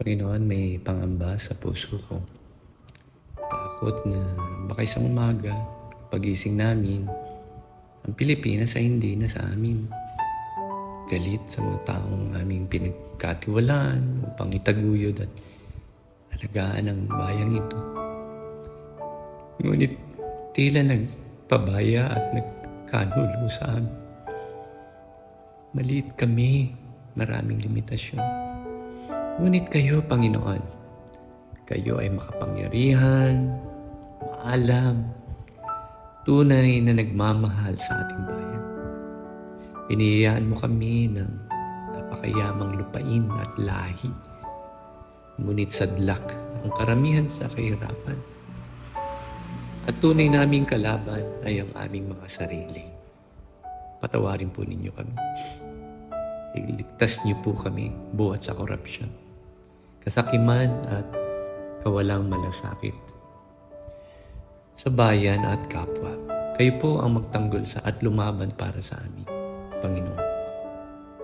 Panginoon, may pangamba sa puso ko. Takot na baka isang umaga, pagising namin, ang Pilipinas ay hindi na sa amin. Galit sa mga taong aming pinagkatiwalaan upang itaguyod at alagaan ang bayang ito. Ngunit tila nagpabaya at nagkanulo sa amin. Maliit kami, maraming limitasyon. Ngunit kayo, Panginoon, kayo ay makapangyarihan, maalam, tunay na nagmamahal sa ating bayan. Piniyayaan mo kami ng napakayamang lupain at lahi. Ngunit sadlak ang karamihan sa kahirapan. At tunay naming kalaban ay ang aming mga sarili. Patawarin po ninyo kami. Iligtas niyo po kami buhat sa korupsyon, kasakiman at kawalang malasakit. Sa bayan at kapwa, kayo po ang magtanggol sa at lumaban para sa amin, Panginoon.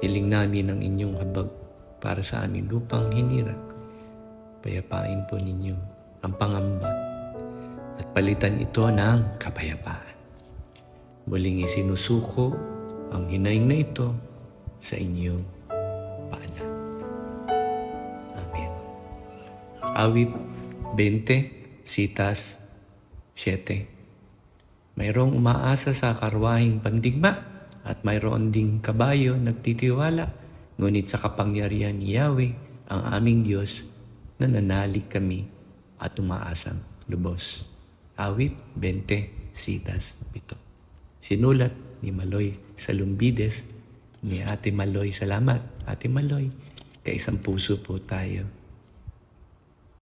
Hiling namin ang inyong habag para sa amin lupang hinirang. Payapain po ninyo ang pangamba at palitan ito ng kapayapaan. Muling isinusuko ang hinaing na ito sa inyong Awit 20, Sitas 7. Mayroong umaasa sa karwahing pandigma at mayroon ding kabayo nagtitiwala, ngunit sa kapangyarihan ni Yahweh, ang aming Diyos, nananalig kami at umaasang lubos. Awit 20, Sitas 7. Sinulat ni Maloy Salumbides, ni Ate Maloy. Salamat, Ate Maloy. Kaisang puso po tayo.